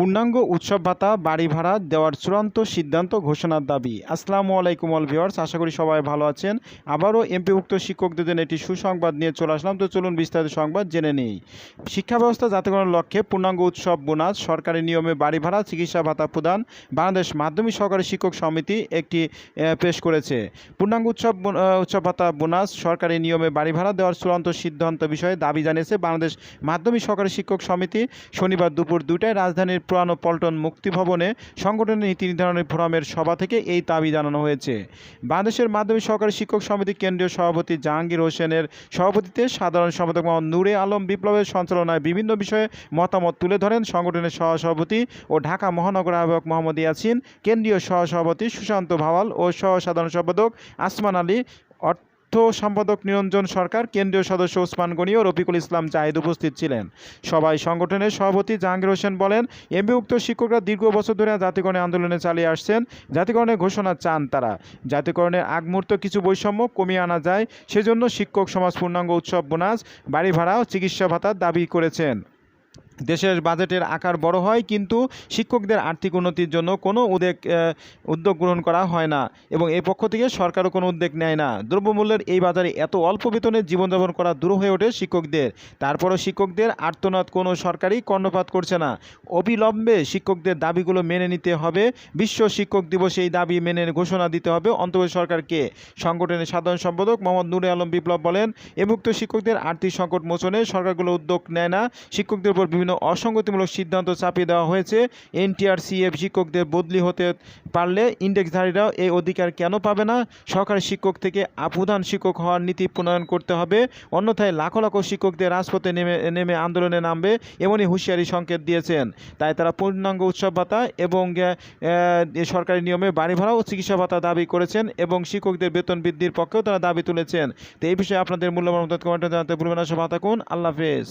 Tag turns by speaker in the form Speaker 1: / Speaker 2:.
Speaker 1: পূর্ণাঙ্গ উৎসব ভাতা, বাড়ি ভাড়া দেওয়ার চূড়ান্ত সিদ্ধান্ত ঘোষণার দাবি। আসসালামু আলাইকুম অল ভিওয়ার্স আশা করি সবাই ভালো আছেন। আবারও এমপিভুক্ত শিক্ষকদের জন্য একটি সুসংবাদ নিয়ে চলে আসলাম। তো চলুন বিস্তারিত সংবাদ জেনে নেই। শিক্ষা ব্যবস্থা, জাতীয়করণের লক্ষ্যে পূর্ণাঙ্গ উৎসব বোনাস, সরকারি নিয়মে বাড়ি ভাড়া, চিকিৎসা ভাতা প্রদান, বাংলাদেশ মাধ্যমিক সহকারী শিক্ষক সমিতি একটি পেশ করেছে। পূর্ণাঙ্গ উৎসব উৎসব ভাতা বোনাস, সরকারি নিয়মে বাড়ি ভাড়া দেওয়ার চূড়ান্ত সিদ্ধান্ত বিষয়ে দাবি জানিয়েছে বাংলাদেশ মাধ্যমিক সহকারী শিক্ষক সমিতি। শনিবার দুপুর দুটায় রাজধানীর পুরানো পল্টন মুক্তি ভবনে সংগঠনের নীতি নির্ধারণী ফোরামের সভা থেকে এই দাবি জানানো হয়েছে। বাংলাদেশের মাধ্যমিক সহকারী শিক্ষক সমিতি কেন্দ্রীয় সভাপতি জাহাঙ্গীর হোসেনের সভাপতিত্বে সাধারণ সম্পাদক মোহাম্মদ নূরে আলম বিপ্লবের সঞ্চালনায় বিভিন্ন বিষয়ে মতামত তুলে ধরেন সংগঠনের সহসভাপতি ও ঢাকা মহানগর আহ্বায়ক মোহাম্মদ ইয়াসিন, কেন্দ্রীয় সহসভাপতি সুশান্ত ভাওয়াল ও সহ সাধারণ সম্পাদক আসমান আলী অর্থ সম্পাদক নিরঞ্জন সরকার, কেন্দ্রীয় সদস্য ওসমান গনি ও রফিকুল ইসলাম জাহিদ উপস্থিত ছিলেন। সবাই সংগঠনের সভাপতি জাহাঙ্গীর হোসেন বলেন, এমবিভুক্ত শিক্ষকরা দীর্ঘ বছর ধরে জাতিকরণের আন্দোলনে চালিয়ে আসছেন জাতিকরণের ঘোষণা চান তারা। জাতিকরণের আগ মুহূর্ত কিছু বৈষম্য কমিয়ে আনা যায়, সেজন্য শিক্ষক সমাজ পূর্ণাঙ্গ উৎসব বোনাস, বাড়ি ভাড়া ও চিকিৎসা ভাতার দাবি করেছেন। দেশের বাজেটের আকার বড় হয়, কিন্তু শিক্ষকদের আর্থিক উন্নতির জন্য কোনো উদ্যোগ উদ্যোগ গ্রহণ করা হয় না এবং এই পক্ষ থেকে সরকারও কোনো উদ্যোগ নেয় না। দ্রব্যমূল্যের এই বাজারে এত অল্প বেতনে জীবনযাপন করা দূর হয়ে ওঠে শিক্ষকদের। তারপরও শিক্ষকদের আর্তনাদ কোনো সরকারই কর্ণপাত করছে না। অবিলম্বে শিক্ষকদের দাবিগুলো মেনে নিতে হবে। বিশ্ব শিক্ষক দিবসে এই দাবি মেনে ঘোষণা দিতে হবে অন্তর্বর্তী সরকারকে। সংগঠনের সাধারণ সম্পাদক মোহাম্মদ নুরে আলম বিপ্লব বলেন এভুক্ত শিক্ষকদের আর্থিক সংকট মোচনে সরকারগুলো উদ্যোগ নেয় না। শিক্ষকদের উপর বিভিন্ন অসঙ্গতিমূলক সিদ্ধান্ত চাপিয়ে দেওয়া হয়েছে। এনটিআরসিএফ শিক্ষকদের বদলি হতে পারলে ইন্ডেক্সধারীরাও এই অধিকার কেন পাবে না? সরকারি শিক্ষক থেকে প্রধান শিক্ষক হওয়ার নীতি প্রণয়ন করতে হবে। অন্যথায় লাখো লাখো শিক্ষকদের রাজপথে নেমে নেমে আন্দোলনে নামবে এমনই হুঁশিয়ারি সংকেত দিয়েছেন। তাই তারা পূর্ণাঙ্গ উৎসব ভাতা এবং সরকারি নিয়মে বাড়ি ভাড়া ও চিকিৎসা ভাতা দাবি করেছেন এবং শিক্ষকদের বেতন বৃদ্ধির পক্ষেও তারা দাবি তুলেছেন। তো এই বিষয়ে আপনাদের মূল্যবান মতামত কমেন্টে জানাতে ভুলবেন না। সব থাকুন। আল্লাহ হাফেজ।